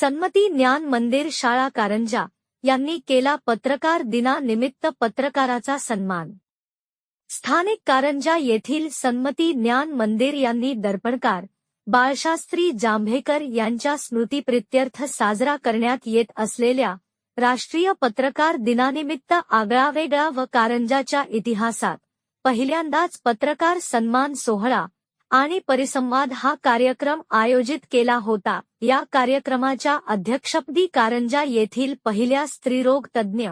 सन्मती ज्ञान मंदिर शाळा कारंजा यांनी केला पत्रकार दिनानिमित्त पत्रकाराचा सन्मान. स्थानिक कारंजा येथील सन्मती ज्ञान मंदिर यांनी दर्पणकार बाळशास्त्री जांभेकर यांच्या स्मृतीप्रित्यर्थ साजरा करण्यात येत असलेल्या राष्ट्रीय पत्रकार दिनानिमित्त आगळावेगळा व कारंजाच्या इतिहासात पहिल्यांदाच पत्रकार सन्मान सोहळा आणि परिसंवाद हा कार्यक्रम आयोजित केला होता. या कार्यक्रमाच्या अध्यक्षपदी कारंजा येथील पहिल्या स्त्रीरोग तज्ज्ञ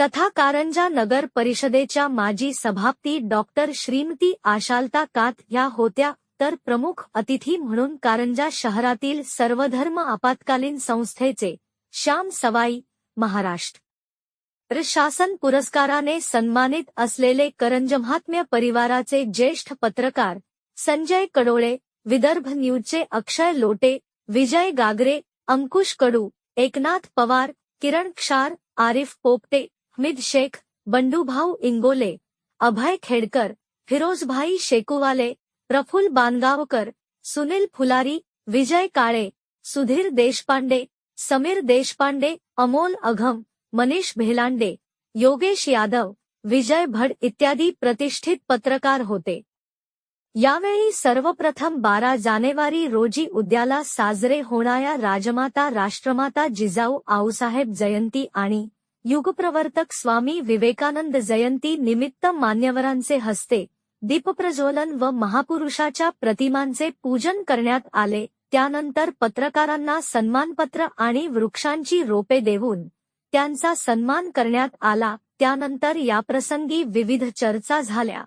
तथा कारंजा नगर परिषदेच्या माजी सभापती डॉक्टर श्रीमती आशालता कात या होत्या तर प्रमुख अतिथी म्हणून कारंजा शहरातील सर्वधर्म आपत्कालीन संस्थेचे श्याम सवाई महाराष्ट्र. शासन पुरस्काराने सन्मानित असलेले करंजमहात्म्य परिवाराचे ज्येष्ठ पत्रकार संजय कडोळे विदर्भ न्यूजचे अक्षय लोटे, विजय गागरे, अंकुश कडू, एकनाथ पवार, किरण क्षार, आरिफ पोपटे हमिद शेख, बंडूभाऊ इंगोले, अभय खेडकर, फिरोजभाई शेकुवाले प्रफुल बानगावकर, सुनील फुलारी, विजय काळे, सुधीर देशपांडे, समीर देशपांडे, अमोल अघम, मनीष भेलांडे, योगेश यादव, विजय भड इत्यादी प्रतिष्ठित पत्रकार होते. यावेळी सर्वप्रथम बारा जानेवारी रोजी उद्याला साजरे होणाऱ्या राजमाता राष्ट्रमाता जिजाऊ आऊसाहेब जयंती आणि युगप्रवर्तक स्वामी विवेकानंद जयंती निमित्त मान्यवरांचे हस्ते दीपप्रज्वलन व महापुरुषाच्या प्रतिमांचे पूजन करण्यात आले. त्यानंतर पत्रकारांना सन्मानपत्र आणि वृक्षांची रोपे देऊन त्यांचा सन्मान करण्यात आला. त्यानंतर याप्रसंगी विविध चर्चा झाल्या.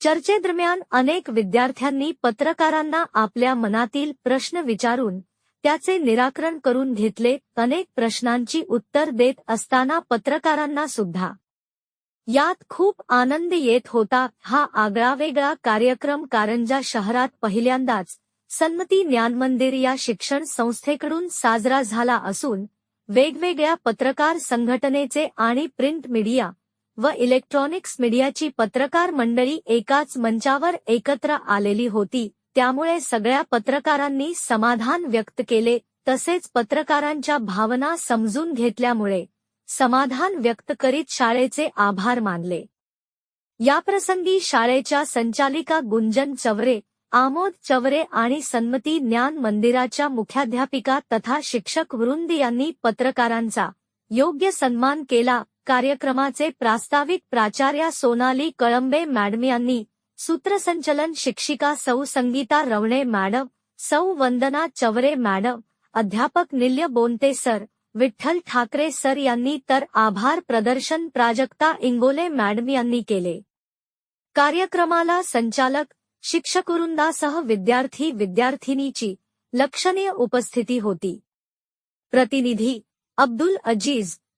चर्चेदरम्यान अनेक विद्यार्थ्यांनी पत्रकारांना आपल्या मनातील प्रश्न विचारून त्याचे निराकरण करून घेतले अनेक प्रश्नांची उत्तर देत असताना पत्रकारांना सुद्धा. यात खूप आनंद येत होता हा आगळावेगळा कार्यक्रम कारंजा शहरात पहिल्यांदाच सन्मती ज्ञानमंदिर या शिक्षण संस्थेकडून साजरा झाला असून वेगवेगळ्या पत्रकार संघटनेचे आणि प्रिंट मीडिया व इलेक्ट्रॉनिक्स मीडियाची पत्रकार मंडळी एकाच मंचावर एकत्र आलेली होती. त्यामुळे सगळ्या पत्रकारांनी समाधान व्यक्त केले. तसेच पत्रकारांच्या भावना समजून घेतल्यामुळे समाधान व्यक्त करीत शाळेचे आभार मानले. याप्रसंगी शाळेच्या संचालिका गुंजन चवरे आमोद चवरे आणि सन्मती ज्ञान मंदिराच्या मुख्याध्यापिका तथा शिक्षक वृंद यांनी पत्रकारांचा योग्य सन्मान केला. कार्यक्रमाचे प्रास्ताविक प्राचार्या सोनाली कळंबे मॅडम यांनी सूत्रसंचलन शिक्षिका सौ संगीता रवणे मॅडम सौ वंदना चवरे मॅडम अध्यापक निल्य बोनते सर विठ्ठल ठाकरे सर यांनी तर आभार प्रदर्शन प्राजक्ता इंगोले मॅडम यांनी केले. कार्यक्रमाला संचालक शिक्षकवृंदासह विद्यार्थी विद्यार्थिनीची लक्षणीय उपस्थिती होती. प्रतिनिधी Abdul Aziz